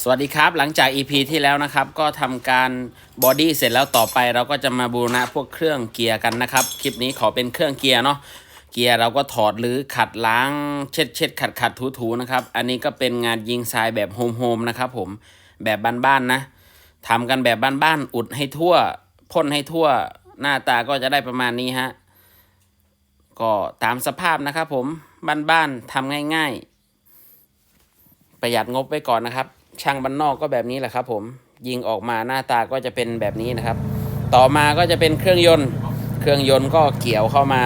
สวัสดีครับ หลังจาก EP ที่แล้วนะครับ ก็ทำการบอดี้เสร็จแล้วต่อไป เราก็จะมาบูรณะพวกเครื่องเกียร์กันนะครับ คลิปนี้ขอเป็นเครื่องเกียร์เนาะเกียร์เราก็ถอดหรือขัดล้างเช็ดเช็ดขัดขัดถูถูนะครับ อันนี้ก็เป็นงานยิงทรายแบบโฮมโฮมนะครับผมแบบบ้านๆนะทำกันแบบบ้านๆอุดให้ทั่วพ่นให้ทั่วหน้าตาก็จะได้ประมาณนี้ฮะก็ตามสภาพนะครับผมบ้านๆทำง่าย ๆ ประหยัดงบไว้ก่อนนะครับ ช่างบ้านนอกก็แบบนี้แหละครับ ผมยิงออกมาหน้าตาก็จะเป็นแบบนี้นะครับ ต่อมาก็จะเป็นเครื่องยนต์ เครื่องยนต์ก็เกี่ยวเข้ามา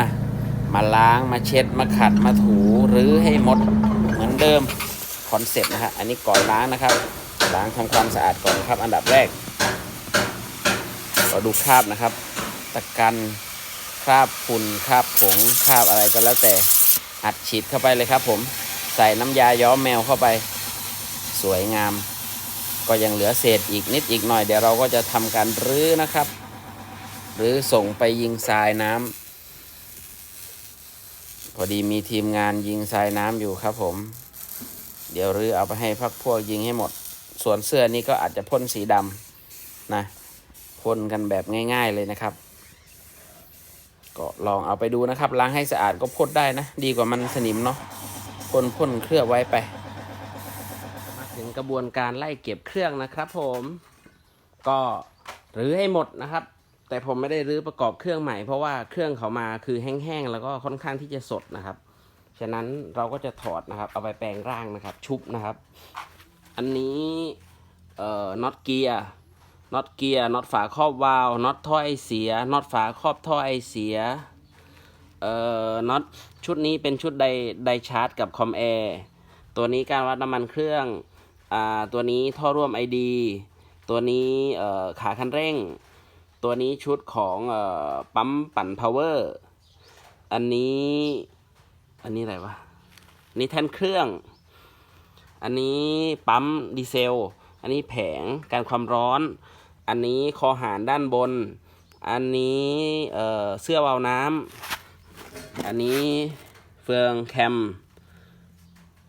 มาล้างมาเช็ดมาขัดมาถูหรือให้หมดเหมือนเดิมคอนเซ็ปต์นะฮะอันนี้ก่อนล้างนะครับ ล้างทำความสะอาดก่อนครับ อันดับแรกเราดูคราบนะครับ ตะกันคราบฝุ่นคราบผงคราบอะไรก็แล้วแต่อัดฉีดเข้าไปเลยครับ ผมใส่น้ำยาย้อมแมวเข้าไป สวยงาม ก็ยังเหลือเศษอีกนิดอีกหน่อย เดี๋ยวเราก็จะทำการรื้อนะครับ หรือส่งไปยิงทรายน้ำพอดีมีทีมงานยิงทรายน้ำอยู่ครับผม เดี๋ยวรื้อเอาไปให้พักพวกยิงให้หมด ส่วนเสื้อนี้ก็อาจจะพ่นสีดำนะพ่นกันแบบง่าย ๆเลยนะครับก็ลองเอาไปดูนะครับล้างให้สะอาดก็พ่นได้นะ ดีกว่ามันสนิมเนาะพ่นพ่นเคลือบไว้ไป ถึงกระบวนการไล่เก็บเครื่องนะครับผมก็รื้อให้หมดนะครับ แต่ผมไม่ได้รื้อประกอบเครื่องใหม่เพราะว่าเครื่องเขามาคือแห้งๆแล้วก็ค่อนข้างที่จะสดนะครับ ฉะนั้นเราก็จะถอดนะครับ เอาไปแปลงร่างนะครับ ชุบนะครับ อันนี้เอ่อน็อตเกียร์น็อตเกียร์น็อตฝาครอบวาล์วน็อตท่อไอเสียน็อตฝาครอบท่อไอเสียเอ่อน็อตชุดนี้เป็นชุดไดไดชาร์จกับคอมแอร์ตัวนี้การวัดน้ำมันเครื่อง ตัวนี้ท่อร่วม ID ตัวนี้ขาคันเร่ง ตัวนี้ชุดของอปั๊มปั่นพาวเวอร์อันนี้อันนี้อะไรวะนนี้แท่นเครื่อง อันนี้ปั๊มดีเซล อันนี้แผงการความร้อน อันนี้คอหารด้านบน อันนี้เเสื้อวาวน้ำอันนี้เฟืองแคม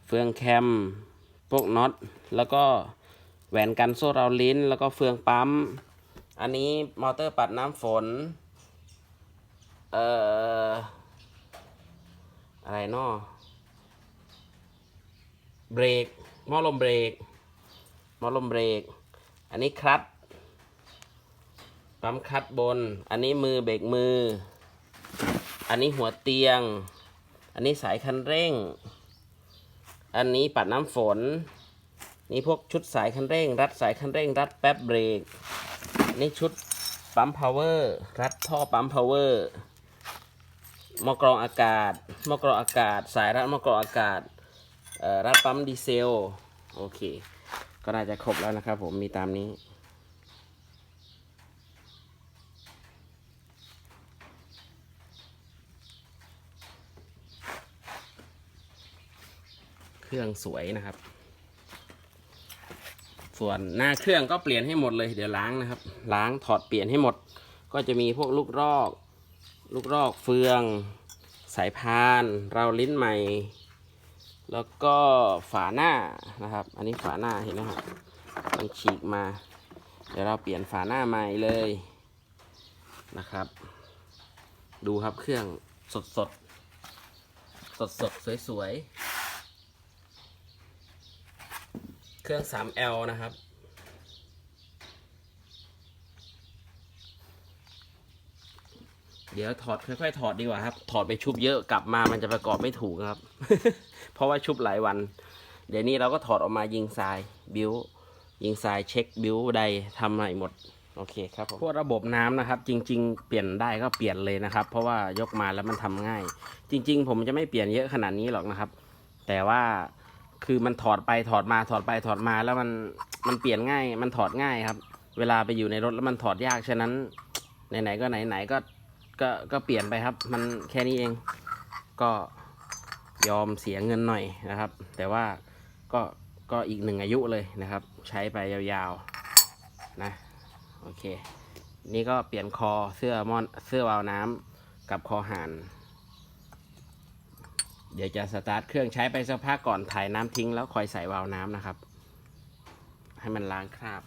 เฟืองแคม พวกน็อต แล้วก็แหวนกันโซ่ราวลิ้น แล้วก็เฟืองปั๊ม อันนี้มอเตอร์ปัดน้ำฝน เอ่อ อะไรเนาะเบรกหม้อลมเบรกหม้อลมเบรก อันนี้คลัตปั๊มคลัตบน อันนี้มือเบรกมือ อันนี้หัวเตียง อันนี้สายคันเร่ง อันนี้ปัดน้ำฝน นี่พวกชุดสายคันเร่ง รัดสายคันเร่ง รัดแป๊บเบรกนี่ชุดปั๊มพาวเวอร์รัดท่อปั๊มพาวเวอร์มอกรองอากาศมอกรองอากาศ สายรัดมอกรองอากาศรัดปั๊มดีเซลโอเค ก็น่าจะครบแล้วนะครับผมมีตามนี้เครื่องสวยนะครับ ส่วนหน้าเครื่องก็เปลี่ยนให้หมดเลยเดี๋ยวล้างนะครับ ล้างถอดเปลี่ยนให้หมด ก็จะมีพวกลูกรอก ลูกรอกเฟือง สายพานเราลิ้นใหม่ แล้วก็ฝาหน้านะครับ อันนี้ฝาหน้าเห็นไหมครับมันฉีกมา เดี๋ยวเราเปลี่ยนฝาหน้าใหม่เลยนะครับ ดูครับเครื่องสดสดสดสดสวยๆ เครื่อง 3L นะครับ เดี๋ยวถอดค่อยๆถอดดีกว่าครับ ถอดไปชุบเยอะกลับมามันจะประกอบไม่ถูกครับ เพราะว่าชุบหลายวัน เดี๋ยวนี้เราก็ถอดออกมายิงทรายบิวยิงทรายเช็คบิวใดทำใหม่หมดโอเคครับผมพวกระบบน้ำนะครับ จริง ๆ เปลี่ยนได้ก็เปลี่ยนเลยนะครับ เพราะว่ายกมาแล้วมันทำง่าย จริง ๆ ผมจะไม่เปลี่ยนเยอะขนาดนี้หรอกนะครับ แต่ว่า คือมันถอดไปถอดมาถอดไปถอดมาแล้วมันมันเปลี่ยนง่าย มันถอดง่ายครับ เวลาไปอยู่ในรถแล้วมันถอดยากฉะนั้นไหนๆก็ไหนๆก็ก็ก็เปลี่ยนไปครับ มันแค่นี้เองก็ยอมเสียเงินหน่อยนะครับ แต่ว่าก็ก็อีกหนึ่งอายุเลยนะครับ ใช้ไปยาวๆนะโอเค นี่ก็เปลี่ยนคอเสื้อมอนเสื้อวาวน้ำกับคอหาน เดี๋ยวจะสตาร์ทเครื่องใช้ไปสักพักก่อนถ่ายน้ำทิ้งแล้วคอยใส่วาล์วน้ำนะครับ ให้มันล้างคราบ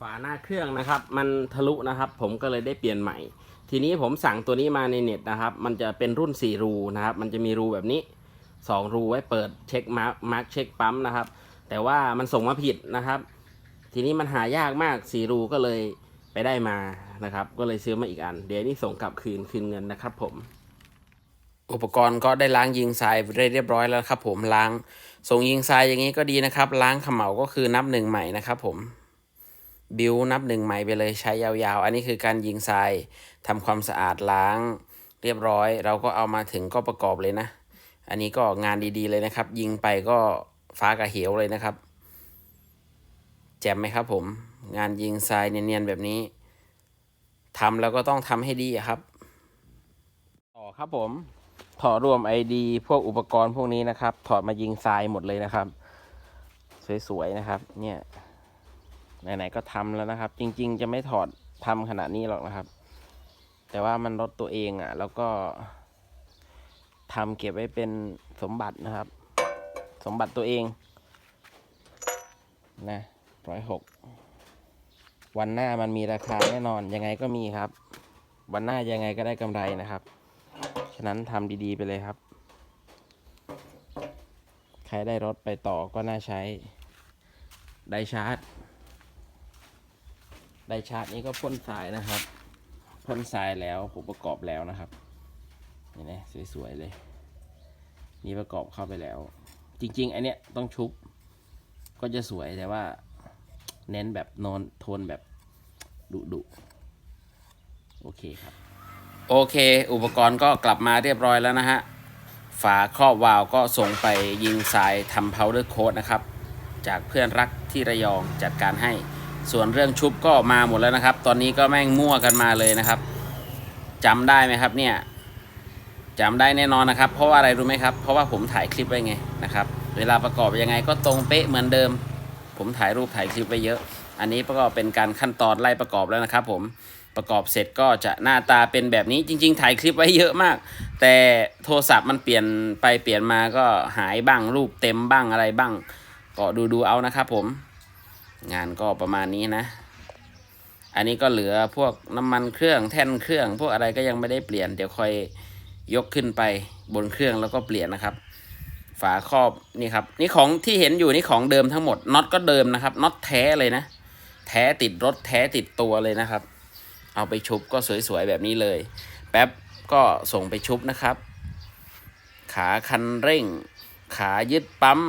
ฝาหน้าเครื่องนะครับ มันทะลุนะครับ ผมก็เลยได้เปลี่ยนใหม่ ทีนี้ผมสั่งตัวนี้มาในเน็ตนะครับ มันจะเป็นรุ่น 4 รูนะครับ มันจะมีรูแบบนี้ 2 รูไว้เปิดเช็คมาร์กมาร์กเช็คปั๊มนะครับ แต่ว่ามันส่งมาผิดนะครับ ทีนี้มันหายากมาก 4 รูก็เลย ไปได้มานะครับ ก็เลยซื้อมาอีกอัน เดี๋ยวนี้ส่งกลับคืนคืนเงินนะครับผม อุปกรณ์ก็ได้ล้างยิงทรายไปเรียบร้อยแล้วครับ ผมล้างส่งยิงทรายอย่างนี้ก็ดีนะครับ ล้างเขมเหลาก็คือนับหนึ่งใหม่นะครับ ผมบิวนับหนึ่งใหม่ไปเลยใช้ยาวๆ อันนี้คือการยิงทรายทำความสะอาดล้าง เรียบร้อย เราก็เอามาถึงก็ประกอบเลยนะ อันนี้ก็งานดีๆเลยนะครับ ยิงไปก็ฟ้ากระเหวเลยนะครับ แจ่มไหมครับผม งานยิงทรายเนียนๆแบบนี้ทำแล้วก็ต้องทำให้ดีครับ ต่อครับผม ถอดรวม ID พวกอุปกรณ์พวกนี้นะครับ ถอดมายิงทรายหมดเลยนะครับ สวยๆนะครับ เนี่ยไหนๆก็ทำแล้วนะครับ จริง ๆ จะไม่ถอดทำขนาดนี้หรอกนะครับ แต่ว่ามันลดตัวเองอะ่ะ แล้วก็ทำเก็บไว้เป็นสมบัตินะครับ สมบัติตัวเองนะร้อยหก วันหน้ามันมีราคาแน่นอนยังไงก็มีครับ วันหน้ายังไงก็ได้กำไรนะครับ ฉะนั้นทำดีๆไปเลยครับ ใครได้รถไปต่อก็น่าใช้ ได้ชาร์จ ได้ชาร์จนี้ก็พ่นทรายนะครับพ่นทรายแล้วผมประกอบแล้วนะครับนี่นะสวยๆเลยนี่ประกอบเข้าไปแล้ว จริงๆไอเนี้ยต้องชุบก็จะสวยแต่ว่า เน้นแบบโนนโทนแบบดุดุโอเคครับ โอเค อุปกรณ์ก็กลับมาเรียบร้อยแล้วนะฮะ ฝาครอบวาล์วก็ส่งไปยิงทรายทำ powder coat นะครับ จากเพื่อนรักที่ระยองจัดการให้ ส่วนเรื่องชุบก็มาหมดแล้วนะครับ ตอนนี้ก็แม่งมั่วกันมาเลยนะครับจำได้ไหมครับเนี่ยจำได้แน่นอนนะครับ เพราะว่าอะไรรู้ไหมครับ เพราะว่าผมถ่ายคลิปไว้ไงนะครับ เวลาประกอบยังไงก็ตรงเป๊ะเหมือนเดิม ผมถ่ายรูปถ่ายคลิปไว้เยอะ อันนี้ก็เป็นการขั้นตอนไล่ประกอบแล้วนะครับ ผมประกอบเสร็จก็จะหน้าตาเป็นแบบนี้จริง ๆ ถ่ายคลิปไว้เยอะมาก แต่โทรศัพท์มันเปลี่ยนไปเปลี่ยนมาก็หายบ้างรูปเต็มบ้างอะไรบ้าง ก็ดูดูๆเอานะครับผม งานก็ประมาณนี้นะ อันนี้ก็เหลือพวกน้ำมันเครื่องแท่นเครื่อง พวกอะไรก็ยังไม่ได้เปลี่ยน เดี๋ยวค่อยยกขึ้นไปบนเครื่องแล้วก็เปลี่ยนนะครับ ฝาครอบนี่ครับ นี่ของที่เห็นอยู่นี่ของเดิมทั้งหมดน็อตก็เดิมนะครับน็อตแท้เลยนะ แท้ติดรถแท้ติดตัวเลยนะครับ เอาไปชุบก็สวยๆแบบนี้เลย แป๊บก็ส่งไปชุบนะครับ ขาคันเร่ง ขายึดปั๊ม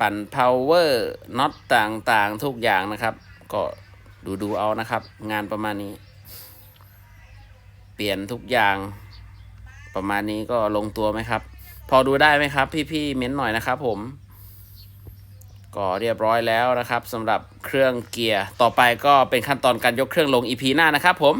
ปั่นพาวเวอร์น็อตต่างๆ ทุกอย่างนะครับ ก็ดูดูๆเอานะครับ งานประมาณนี้ เปลี่ยนทุกอย่าง ประมาณนี้ก็ลงตัวไหมครับ พอดูได้ไหมครับ พี่ๆเม้นหน่อยนะครับผม ก็เรียบร้อยแล้วนะครับสำหรับเครื่องเกียร์ ต่อไปก็เป็นขั้นตอนการยกเครื่องลง EP หน้านะครับผม